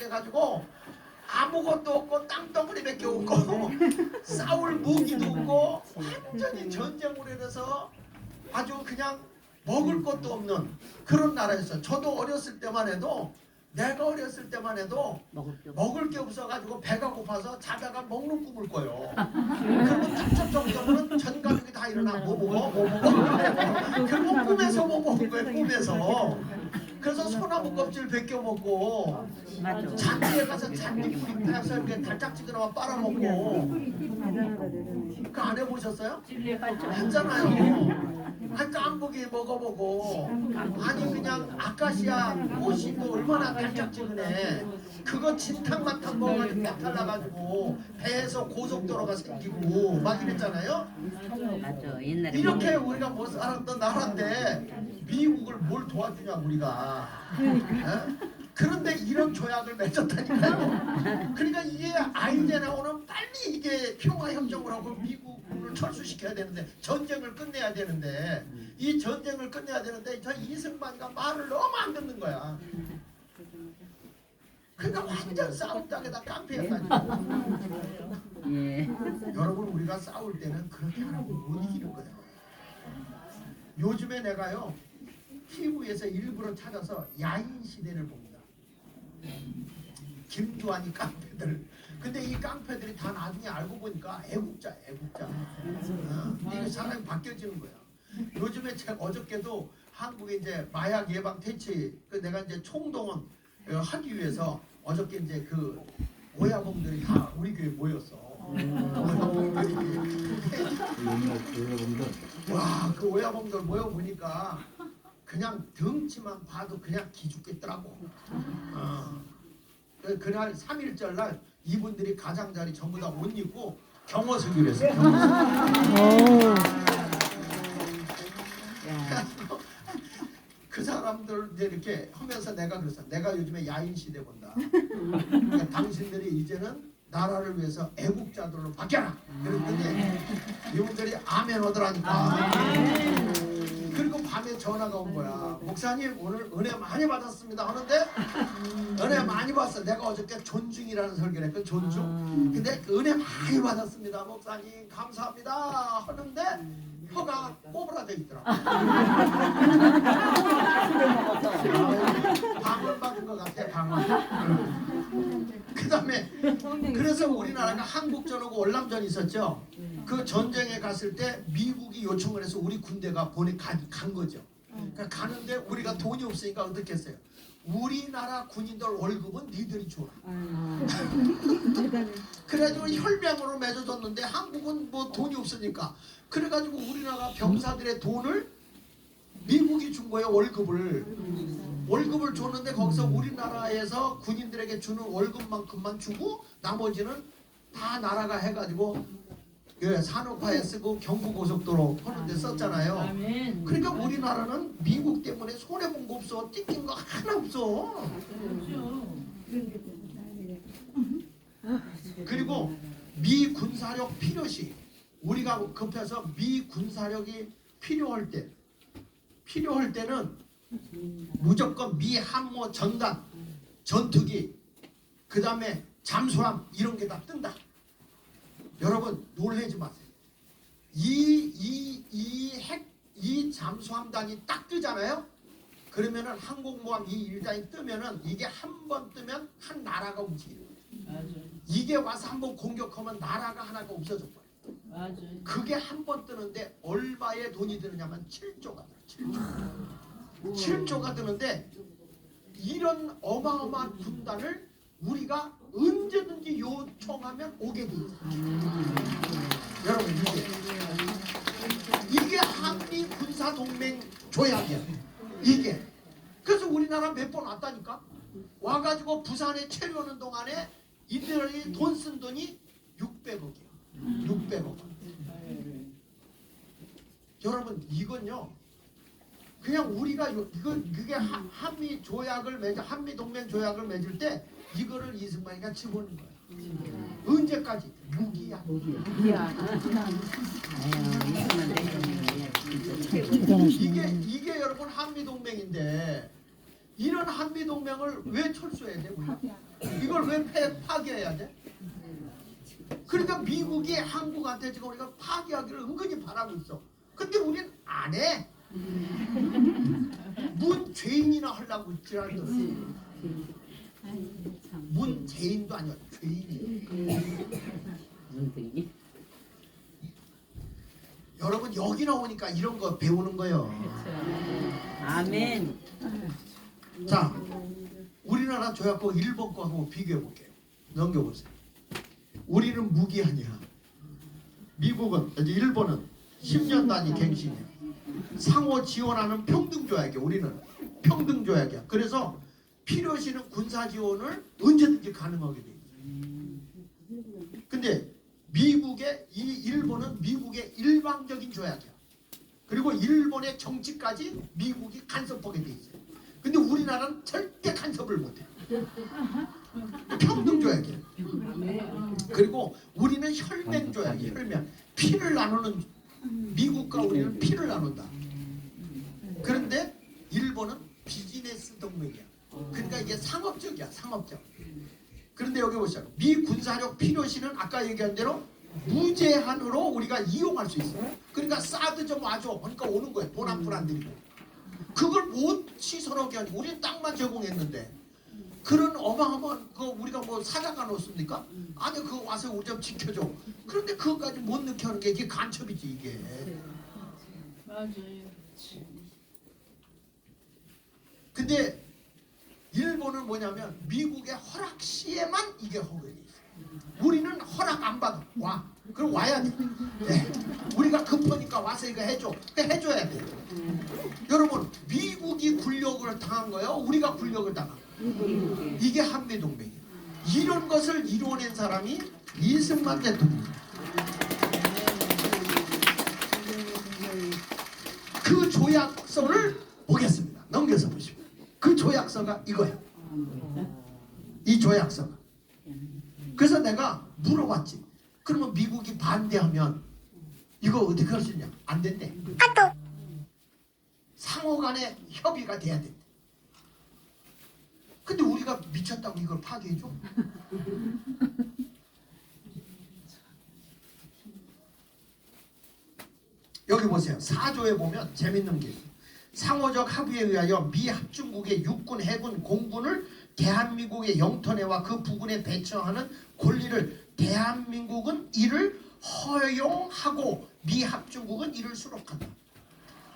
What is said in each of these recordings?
돼가지고 아무것도 없고 땅덩어리밖에 없고 싸울 무기도 없고 완전히 전쟁으로 인해서 아주 그냥 먹을 것도 없는 그런 나라였어요. 저도 어렸을 때만 해도 내가 어렸을 때만 해도 먹을 게 없어가지고 배가 고파서 자다가 먹는 꿈을 꿔요. 그러면 탁적 정도면 전 가족이 다 일어나 뭐 먹어 뭐 먹어. 그리고 꿈에서 뭐 먹은 거예요 꿈에서. 그래서 소나무 껍질 벗겨 먹고. 잔디에 가서 잔디 뿌리 타서 이렇게 달짝지근하면 빨아먹고 그거 안 해보셨어요? 했잖아요. 한 깐부기 먹어보고 아니 그냥 아카시아 꽃이 뭐 얼마나 달짝지근해 그거 진탕만탕 먹어가지고 배탈 나가지고 배에서 고속도로가 생기고 막 이랬잖아요. 맞아. 옛날에 이렇게 우리가 못 살았던 나라인데 미국을 뭘 도와주냐 우리가 에? 그런데 이런 조약을 맺었다니까요 그러니까 이게 아이젠하고는 빨리 이게 평화 협정을 하고 미국을 철수시켜야 되는데 전쟁을 끝내야 되는데 이 전쟁을 끝내야 되는데 저 이승만이가 말을 너무 안 듣는 거야 그러니까 완전 싸움 땅에다 깡패였다니까 예. 여러분 우리가 싸울 때는 그렇게 하라고 못 이기는 거예요. 요즘에 내가요 TV에서 일부러 찾아서 야인 시대를 봅니다. 김두한이 깡패들. 근데 이 깡패들이 다 나중에 알고 보니까 애국자, 애국자. 어, 이게 사람이 바뀌어지는 거야. 요즘에 제가 어저께도 한국에 이제 마약 예방 퇴치 그 내가 이제 총동원 어, 하기 위해서 어저께 이제 그 오야봉들이 다 우리 교회 모였어. 와, 그 오야봉들 모여 보니까 그냥 덩치만 봐도 그냥 기죽겠더라고. 어. 그- 그날 3일절 날 이분들이 가장자리 전부 다 옷 입고 경호석이로 했어요. 경호석. 그 사람들 이제 이렇게 하면서 내가 그랬어. 내가 요즘에 야인 시대 본다. 그러니까 당신들이 이제는 나라를 위해서 애국자들로 바뀌어라. 그랬더니 이분들이 아멘 하더라니까. 그리고 밤에 전화가 온 거야. 목사님 오늘 은혜 많이 받았습니다 하는데 은혜 많이 받았어. 내가 어저께 존중이라는 설교를 했거든. 존중. 근데 그 은혜 많이 받았습니다. 목사님 감사합니다 하는데 혀가 꼬부라져 있더라고. 방울 받은 것 같아 방울. 그다음에 그래서 우리나라가 한국전하고 월남전이 있었죠. 그 전쟁에 갔을 때 미국이 요청을 해서 우리 군대가 보내 간, 간 거죠. 그러니까 가는데 우리가 돈이 없으니까 어떻게 했어요? 우리나라 군인들 월급은 니들이 줘라. 그래가지고 혈맹으로 맺어줬는데 한국은 뭐 돈이 없으니까. 그래가지고 우리나라 병사들의 돈을 미국이 준 거예요 월급을. 월급을 줬는데 거기서 우리나라에서 군인들에게 주는 월급만큼만 주고 나머지는 다 나라가 해가지고 예, 산업화에 쓰고 경부고속도로 하는데 썼잖아요. 아멘. 그러니까 우리나라는 미국 때문에 손해 본 거 없어, 뜯긴 거 하나 없어. 그리고 미 군사력 필요시 우리가 급해서 미 군사력이 필요할 때 필요할 때는 무조건 미 항모 전단 전투기 그 다음에 잠수함 이런 게 다 뜬다. 여러분 놀라지 마세요. 이 이 이 핵 이 잠수함단이 딱 뜨잖아요. 그러면은 항공모함 이 일단이 뜨면은 이게 한 번 뜨면 한 나라가 움직여요. 맞아. 이게 와서 한 번 공격하면 나라가 하나가 없어져 버려. 맞아. 그게 한 번 뜨는데 얼마의 돈이 드느냐면 7조가 들어. 7조. 7조가 드는데 이런 어마어마한 군단을 우리가 언제든지 요청하면 오게 돼 있어요. 여러분 이게 이게 한미 군사 동맹 조약이야. 이게 그래서 우리나라 몇 번 왔다니까 와가지고 부산에 체류하는 동안에 이들이 돈 쓴 돈이 600억이야. 600억. 여러분 이건요. 그냥 우리가 요- 이거 그게 한- 한미 조약을 맺어 한미 동맹 조약을 맺을 때 이거를 이승만이가 집어넣은 거야. 언제까지? 무기야. 이게 이게 여러분 한미 동맹인데 이런 한미 동맹을 왜 철수해야 돼? 우리가? 이걸 왜 폐, 파괴해야 돼? 그러니까 미국이 한국한테 지금 우리가 파괴하기를 은근히 바라고 있어. 근데 우리는 안 해. 문 죄인이나 하려고 지랄들. 문죄인도 아니야. 죄인이. 여러분 여기 나오니까 이런 거 배우는 거예요. 아멘. 자, 우리나라 조약국 일본 거하고 비교해 볼게요. 넘겨보세요. 우리는 무기한이야. 미국은 일본은 10년 단위 갱신이야. 상호 지원하는 평등 조약이야. 우리는 평등 조약이야. 그래서 필요시는 군사 지원을 언제든지 가능하게 돼. 근데 미국의 이 일본은 미국의 일방적인 조약이야. 그리고 일본의 정치까지 미국이 간섭하게 돼 있어요. 근데 우리나라는 절대 간섭을 못해. 평등 조약이야. 그리고 우리는 혈맹 조약이야. 혈맹. 피를 나누는 미국과 우리는 피를 나눈다. 그런데 일본은 비즈니스 동맹이야. 그러니까 이게 상업적이야. 상업적. 그런데 여기 보시죠. 미 군사력 필요시는 아까 얘기한 대로 무제한으로 우리가 이용할 수 있어. 그러니까 사드 좀 와줘. 그러니까 오는 거야. 돈한 푼안 들이고. 그걸 못 시선하게 하니 우리는 땅만 제공했는데 그런 어마어마한 그 우리가 뭐 사자가 놓습니까? 아니 그거 와서 우리 좀 지켜줘. 그런데 그거까지 못 느껴 하는 게 이게 간첩이지 이게. 맞아요. 근데 일본은 뭐냐면 미국의 허락 시에만 이게 허용이 돼 있어. 우리는 허락 안 받아. 와. 그럼 와야 돼. 네. 우리가 급하니까 와서 이거 해줘. 그 해줘야 돼. 여러분 미국이 굴욕을 당한 거예요. 우리가 굴욕을 당한 거예요. 이게 한미 동맹이에요. 이런 것을 이뤄낸 사람이 이승만 대통령. 그 조약서를 보겠습니다. 조약서가 이거예요. 이 조약서가. 그래서 내가 물어봤지. 그러면 미국이 반대하면 이거 어떻게 할 수 있냐? 안 된대. 상호 간에 협의가 돼야 된대. 근데 우리가 미쳤다고 이걸 파괴해줘? 여기 보세요. 사조에 보면 재밌는 게 있어요. 상호적 합의에 의하여 미 합중국의 육군, 해군, 공군을 대한민국의 영토내와 그 부근에 배치하는 권리를 대한민국은 이를 허용하고 미 합중국은 이를 수록한다.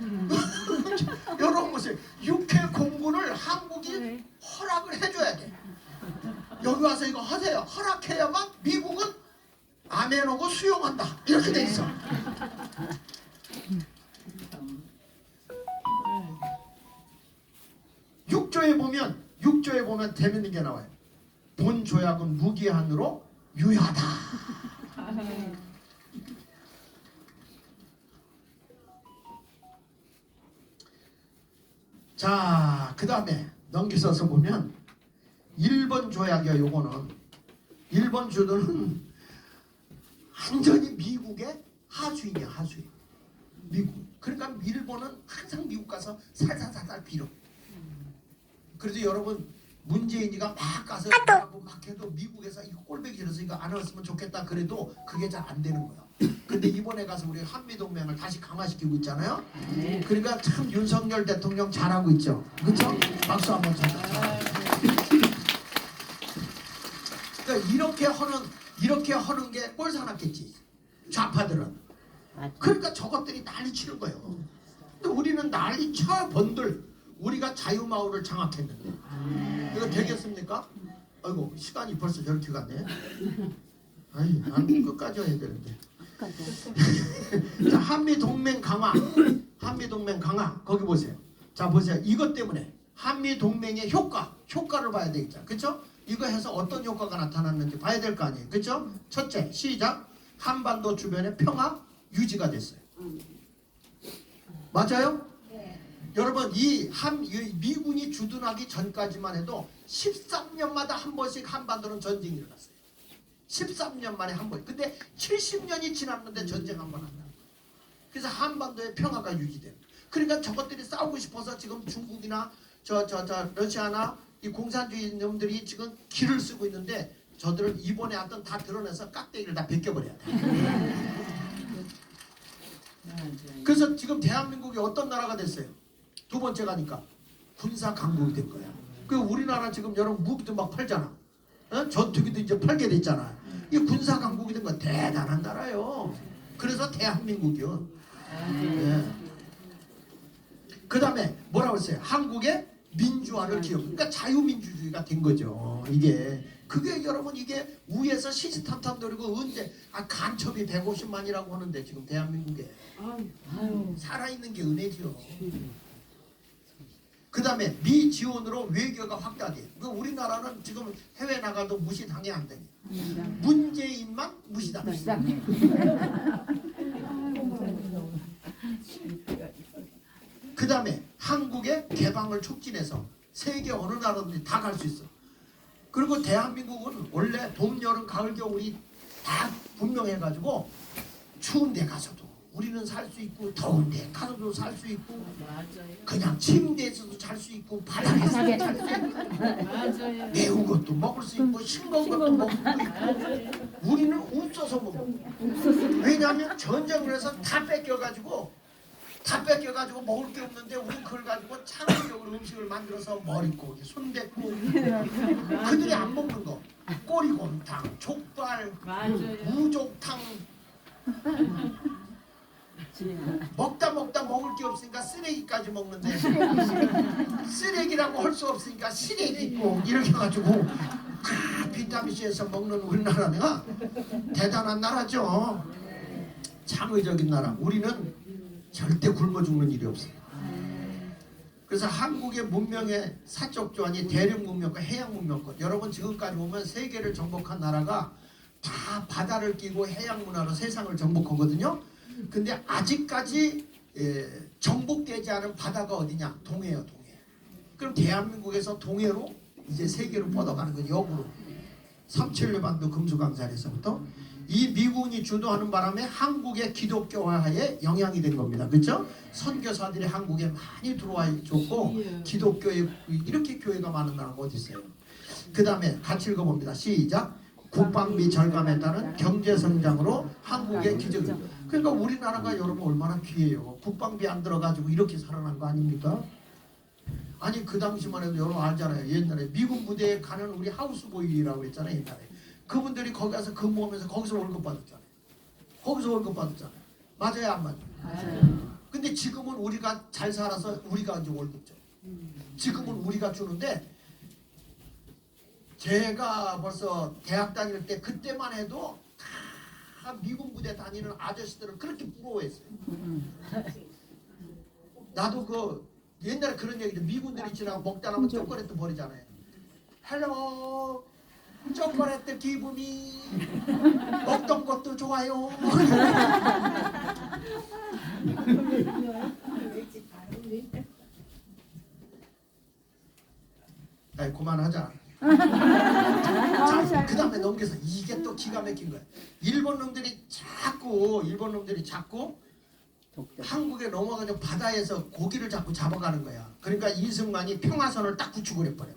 여러분 보세요. 육해 공군을 한국이 허락을 해줘야 돼. 여기 와서 이거 하세요. 허락해야만 미국은 아멘하고 수용한다. 이렇게 돼 있어. 재밌는 게 나와요. 본 조약은 무기한으로 유효하다. 자, 그 다음에 넘기서서 보면 일본 조약이야. 요거는 일본 주들은 완전히 미국의 하수인이야 하수인. 미국. 그러니까 일본은 항상 미국 가서 살살살살 빌어. 그래서 여러분 문재인이가 막 가서 하고 막 해도 미국에서 이거 꼴배기 싫어서 이거 안 왔으면 좋겠다 그래도 그게 잘 안 되는 거야. 근데 이번에 가서 우리 한미 동맹을 다시 강화시키고 있잖아요. 그러니까 참 윤석열 대통령 잘하고 있죠. 그렇죠? 박수 한번 쳐주세요. 그러니까 이렇게 하는 이렇게 하는 게 꼴사납겠지. 좌파들은. 그러니까 저것들이 난리 치는 거예요. 근데 우리는 난리 쳐 번들. 우리가 자유마을을 장악했는데 이거 되겠습니까? 아이고 시간이 벌써 저렇게 갔네. 아이 난 끝까지 해야 되는데. 자 한미 동맹 강화, 한미 동맹 강화 거기 보세요. 자 보세요. 이것 때문에 한미 동맹의 효과, 효과를 봐야 되겠죠. 그렇죠? 이거 해서 어떤 효과가 나타났는지 봐야 될 거 아니에요. 그렇죠? 첫째 시작. 한반도 주변의 평화 유지가 됐어요. 맞아요? 여러분 이 한 미군이 주둔하기 전까지만 해도 13년마다 한 번씩 한반도는 전쟁이 일어났어요. 13년 만에 한 번. 근데 70년이 지났는데 전쟁 한 번 한다. 그래서 한반도의 평화가 유지돼요. 그러니까 저것들이 싸우고 싶어서 지금 중국이나 저 저 저 러시아나 이 공산주의 놈들이 지금 기를 쓰고 있는데 저들은 이번에 하여튼 다 드러내서 깍대기를 다 벗겨버려야 돼. 맞아요. 그래서 지금 대한민국이 어떤 나라가 됐어요? 두 번째 가니까 군사 강국이 된 거야. 그 우리나라 지금 여러분 무기도 막 팔잖아. 어? 전투기도 이제 팔게 됐잖아. 이 군사 강국이 된 건 대단한 나라요. 그래서 대한민국이요. 예. 그 다음에 뭐라고 했어요? 한국의 민주화를 기억. 그러니까 자유민주주의가 된 거죠. 이게 그게 여러분 이게 위에서 시시탄탄 노리고 언제 아 간첩이 150만이라고 하는데 지금 대한민국에. 살아있는 게 은혜지요. 그 다음에 미 지원으로 외교가 확대돼. 그 우리나라는 지금 해외 나가도 무시당해 안 돼. 문재인만 무시당해. 그 다음에 한국의 개방을 촉진해서 세계 어느 나라든지 다 갈 수 있어. 그리고 대한민국은 원래 봄, 여름, 가을, 겨울이 다 분명해가지고 추운 데 가서도 우리는 살 수 있고 더운 데 가서도 살 수 있고 맞아요. 그냥 침대에서도 잘 수 있고 바닥에서도 잘 수 있고 맞아요. 매운 것도 먹을 수 있고 싱거운 것도 먹을 수 있고. 우리는 없어서 먹어. 왜냐하면 전쟁을 해서 다 뺏겨가지고 다 뺏겨가지고 먹을 게 없는데 우리 그걸 가지고 창의적으로 음식을 만들어서 머릿고기, 순댓국 그들이 안 먹는 거 꼬리곰탕, 족발, 맞아요. 무족탕 먹다 먹다 먹을 게 없으니까 쓰레기까지 먹는데 쓰레기라고 할 수 없으니까 시래기국 이렇게 해가지고 그 비타민 C에서 먹는 우리나라가 대단한 나라죠. 창의적인 나라. 우리는 절대 굶어 죽는 일이 없어요. 그래서 한국의 문명의 사적 조안이 대륙 문명과 해양 문명권. 여러분 지금까지 보면 세계를 정복한 나라가 다 바다를 끼고 해양 문화로 세상을 정복하거든요. 근데 아직까지 예, 정복되지 않은 바다가 어디냐? 동해요, 동해. 그럼 대한민국에서 동해로 이제 세계로 뻗어가는 거죠, 역으로. 삼칠류반도 금수강산에서부터 이 미군이 주도하는 바람에 한국의 기독교화에 영향이 된 겁니다. 그렇죠? 선교사들이 한국에 많이 들어와 줬고 기독교에 이렇게 교회가 많은 나라가 어디 있어요? 그 다음에 같이 읽어봅니다. 시작. 국방비 절감에 따른 경제 성장으로 한국의 기적을. 그러니까 우리나라가 여러분 얼마나 귀해요. 국방비 안 들어가지고 이렇게 살아난 거 아닙니까? 아니 그 당시만 해도 여러분 알잖아요. 옛날에 미군 부대에 가는 우리 하우스보이라고 했잖아요. 옛날에 그분들이 거기 가서 근무하면서 거기서 월급 받았잖아요. 거기서 월급 받았잖아요. 맞아요, 안 맞아요? 맞아요. 근데 지금은 우리가 잘 살아서 우리가 이제 월급 줘. 지금은 우리가 주는데 제가 벌써 대학 다닐 때 그때만 해도 다 미군 부대 다니는 아저씨들을 그렇게 부러워했어요. 나도 그 옛날에 그런 얘기죠. 미군들이 지나가 먹다 남은 초콜릿도 버리잖아요. 헬로 초콜릿 기분이 먹던 것도 좋아요. 아이 그만하자. 자, 그 다음에 넘겨서 이게 또 기가 막힌 거야. 일본 놈들이 자꾸 일본 놈들이 자꾸 한국에 넘어가서 바다에서 고기를 자꾸 잡아가는 거야. 그러니까 이승만이 평화선을 딱 구축을 해버려.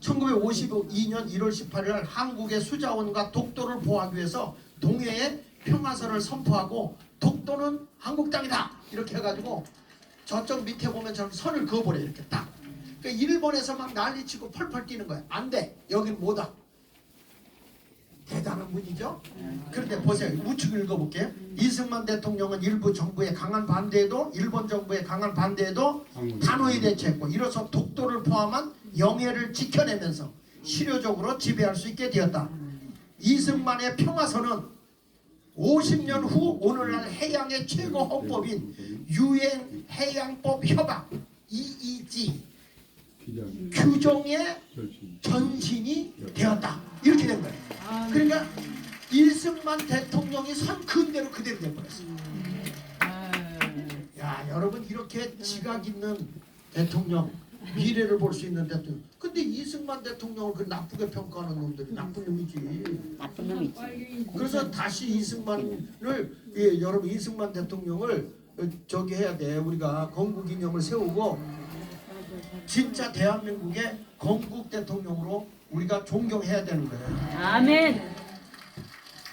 1952년 1월 18일 날 한국의 수자원과 독도를 보호하기 위해서 동해에 평화선을 선포하고 독도는 한국 땅이다 이렇게 해가지고 저쪽 밑에 보면 저렇게 선을 그어버려 이렇게 딱. 그러니까 일본에서 막 난리치고 펄펄 뛰는 거야. 안 돼. 여긴 뭐다. 대단한 분이죠. 그런데 보세요. 우측 읽어볼게요. 이승만 대통령은 일부 정부의 강한 반대에도 일본 정부의 강한 반대에도 단호히 대처했고 이로써 독도를 포함한 영해를 지켜내면서 실효적으로 지배할 수 있게 되었다. 이승만의 평화선은 50년 후 오늘날 해양의 최고 헌법인 유엔 해양법 협약 EEG 규정의 전신이 되었다. 이렇게 된 거예요. 아, 그러니까 이승만 대통령이 선 그대로 그대로 돼버렸어요. 아유. 야 여러분 이렇게 지각 있는 대통령 미래를 볼 수 있는 대통령. 근데 이승만 대통령을 그 나쁘게 평가하는 놈들이 나쁜 놈이지. 나쁜 놈이지. 그래서 다시 이승만을 예, 여러분 이승만 대통령을 어, 저기 해야 돼. 우리가 건국 기념을 세우고 진짜 대한민국의 건국 대통령으로 우리가 존경해야 되는 거예요. 아멘.